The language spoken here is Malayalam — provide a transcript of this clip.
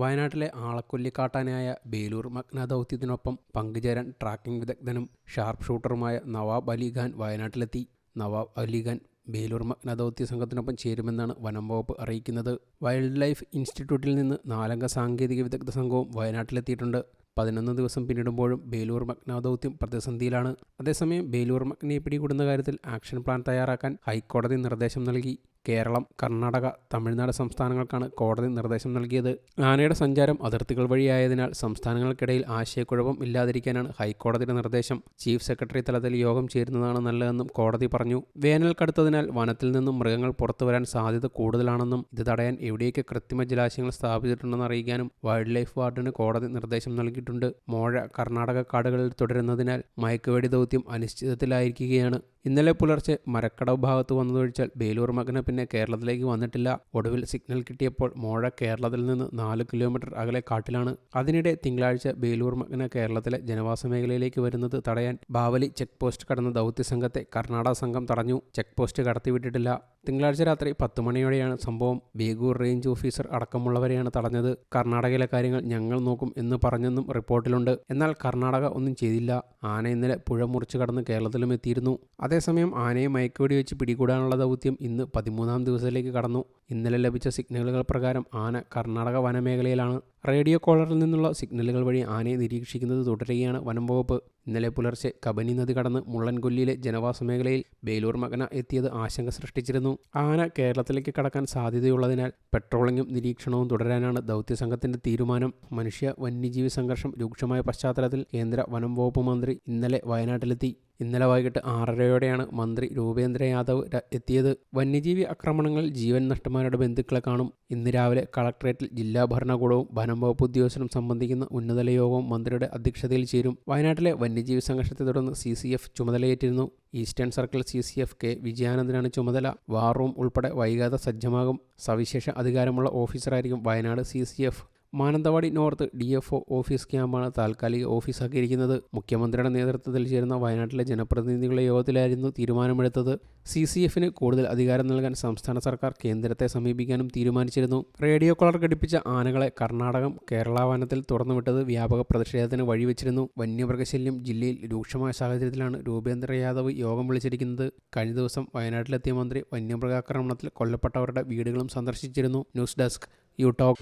വയനാട്ടിലെ ആളക്കൊല്ലിക്കാട്ടാനായ ബേലൂർ മഗ്ന ദൗത്യത്തിനൊപ്പം പങ്കുചേരാൻ ട്രാക്കിംഗ് വിദഗ്ധനും ഷാർപ്പ് ഷൂട്ടറുമായ നവാബ് അലിഖാൻ വയനാട്ടിലെത്തി. നവാബ് അലിഖാൻ ബേലൂർ മഗ്ന ദൗത്യ സംഘത്തിനൊപ്പം ചേരുമെന്നാണ് വനം വകുപ്പ് അറിയിക്കുന്നത്. വൈൽഡ് ലൈഫ് ഇൻസ്റ്റിറ്റ്യൂട്ടിൽ നിന്ന് നാലംഗ സാങ്കേതിക വിദഗ്ധ സംഘവും വയനാട്ടിലെത്തിയിട്ടുണ്ട്. പതിനൊന്ന് ദിവസം പിന്നിടുമ്പോഴും ബേലൂർ മഗ്ന ദൗത്യം പ്രതിസന്ധിയിലാണ്. അതേസമയം ബേലൂർ മഗ്നയെ പിടികൂടുന്ന കാര്യത്തിൽ ആക്ഷൻ പ്ലാൻ തയ്യാറാക്കാൻ ഹൈക്കോടതി നിർദ്ദേശം നൽകി. കേരളം കർണാടക തമിഴ്നാട് സംസ്ഥാനങ്ങൾക്കാണ് കോടതി നിർദ്ദേശം നൽകിയത്. ആനയുടെ സഞ്ചാരം അതിർത്തികൾ വഴിയായതിനാൽ സംസ്ഥാനങ്ങൾക്കിടയിൽ ആശയക്കുഴപ്പം ഇല്ലാതിരിക്കാനാണ് ഹൈക്കോടതിയുടെ നിർദ്ദേശം. ചീഫ് സെക്രട്ടറി തലത്തിൽ യോഗം ചേരുന്നതാണ് നല്ലതെന്നും കോടതി പറഞ്ഞു. വേനൽ കടുത്തതിനാൽ വനത്തിൽ നിന്നും മൃഗങ്ങൾ പുറത്തുവരാൻ സാധ്യത കൂടുതലാണെന്നും ഇത് തടയാൻ എവിടെയൊക്കെ കൃത്രിമ ജലാശയങ്ങൾ സ്ഥാപിച്ചിട്ടുണ്ടെന്ന് അറിയിക്കാനും വൈൽഡ് ലൈഫ് വാർഡിന് കോടതി നിർദ്ദേശം നൽകിയിട്ടുണ്ട്. മോഴ കർണാടക കാടുകളിൽ തുടരുന്നതിനാൽ മയക്കുവേടി ദൗത്യം അനിശ്ചിതത്തിലായിരിക്കുകയാണ്. ഇന്നലെ പുലർച്ചെ മരക്കടവ് ഭാഗത്ത് വന്നതൊഴിച്ചാൽ ബേലൂർ മകന് പിന്നെ കേരളത്തിലേക്ക് വന്നിട്ടില്ല. ഒടുവിൽ സിഗ്നൽ കിട്ടിയപ്പോൾ മോഴ കേരളത്തിൽ നിന്ന് നാല് കിലോമീറ്റർ അകലെ കാട്ടിലാണ്. അതിനിടെ തിങ്കളാഴ്ച ബേലൂർ മകന് കേരളത്തിലെ ജനവാസ മേഖലയിലേക്ക് വരുന്നത് തടയാൻ ബാവലി ചെക്ക് പോസ്റ്റ് കടന്ന ദൗത്യ സംഘത്തെ കർണാടക സംഘം തടഞ്ഞു. ചെക്ക് പോസ്റ്റ് കടത്തിവിട്ടിട്ടില്ല തിങ്കളാഴ്ച രാത്രി പത്ത് മണിയോടെയാണ് സംഭവം. ബേഗൂർ റേഞ്ച് ഓഫീസർ അടക്കമുള്ളവരെയാണ് തടഞ്ഞത്. കർണാടകയിലെ കാര്യങ്ങൾ ഞങ്ങൾ നോക്കും എന്ന് പറഞ്ഞെന്നും റിപ്പോർട്ടിലുണ്ട്. എന്നാൽ കർണാടക ഒന്നും ചെയ്തില്ല. ആന ഇന്നലെ പുഴ മുറിച്ചു കടന്ന് കേരളത്തിലും എത്തിയിരുന്നു. അതേസമയം ആനയെ മയക്കുവെടി വെച്ച് പിടികൂടാനുള്ള ദൗത്യം ഇന്ന് പതിമൂന്നാം ദിവസത്തിലേക്ക് കടന്നു. ഇന്നലെ ലഭിച്ച സിഗ്നലുകൾ പ്രകാരം ആന കർണാടക വനമേഖലയിലാണ്. റേഡിയോ കോളറിൽ നിന്നുള്ള സിഗ്നലുകൾ വഴി ആനയെ നിരീക്ഷിക്കുന്നത് തുടരുകയാണ് വനം വകുപ്പ്. ഇന്നലെ പുലർച്ചെ കബനി നദി കടന്ന് മുള്ളൻകൊല്ലിയിലെ ജനവാസ മേഖലയിൽ ബേലൂർ മകന എത്തിയത് ആശങ്ക സൃഷ്ടിച്ചിരുന്നു. ആന കേരളത്തിലേക്ക് കടക്കാൻ സാധ്യതയുള്ളതിനാൽ പെട്രോളിംഗും നിരീക്ഷണവും തുടരാനാണ് ദൗത്യസംഘത്തിന്റെ തീരുമാനം. മനുഷ്യ വന്യജീവി സംഘർഷം രൂക്ഷമായ പശ്ചാത്തലത്തിൽ കേന്ദ്ര വനം വകുപ്പ് മന്ത്രി ഇന്നലെ വയനാട്ടിലെത്തി. ഇന്നലെ വൈകിട്ട് ആറരയോടെയാണ് മന്ത്രി രൂപേന്ദ്ര യാദവ് എത്തിയത്. വന്യജീവി ആക്രമണങ്ങളിൽ ജീവൻ നഷ്ടമാരുടെ ബന്ധുക്കളെ കാണും. ഇന്ന് രാവിലെ കളക്ടറേറ്റിൽ ജില്ലാ ഭരണകൂടവും വനം വകുപ്പ് ഉദ്യോഗസ്ഥരും സംബന്ധിക്കുന്ന ഉന്നതല യോഗവും മന്ത്രിയുടെ അധ്യക്ഷതയിൽ ചേരും. വയനാട്ടിലെ വന്യജീവി സംഘർഷത്തെ തുടർന്ന് C C F ചുമതലയേറ്റിരുന്നു. Eastern circle C C F K വിജയാനന്ദനാണ് ചുമതല. വാർ റൂം ഉൾപ്പെടെ വൈകാതെ സജ്ജമാകും. സവിശേഷ അധികാരമുള്ള ഓഫീസറായിരിക്കും Wayanad C C F. Mananthavady north D F O office ക്യാമ്പാണ് താൽക്കാലിക ഓഫീസാക്കിയിരിക്കുന്നത്. മുഖ്യമന്ത്രിയുടെ നേതൃത്വത്തിൽ ചേരുന്ന വയനാട്ടിലെ ജനപ്രതിനിധികളുടെ യോഗത്തിലായിരുന്നു തീരുമാനമെടുത്തത്. സി സി എഫിന് കൂടുതൽ അധികാരം നൽകാൻ സംസ്ഥാന സർക്കാർ കേന്ദ്രത്തെ സമീപിക്കാനും തീരുമാനിച്ചിരുന്നു. റേഡിയോ കോളർ ഘടിപ്പിച്ച ആനകളെ കർണാടകം കേരള വനത്തിൽ തുറന്നുവിട്ടത് വ്യാപക പ്രതിഷേധത്തിന് വഴിവെച്ചിരുന്നു. വന്യമൃഗശല്യം ജില്ലയിൽ രൂക്ഷമായ സാഹചര്യത്തിലാണ് രൂപേന്ദ്ര യാദവ് യോഗം വിളിച്ചിരിക്കുന്നത്. കഴിഞ്ഞ ദിവസം വയനാട്ടിലെത്തിയ മന്ത്രി വന്യമൃഗാക്രമണത്തിൽ കൊല്ലപ്പെട്ടവരുടെ വീടുകളും സന്ദർശിച്ചിരുന്നു. News desk you talk.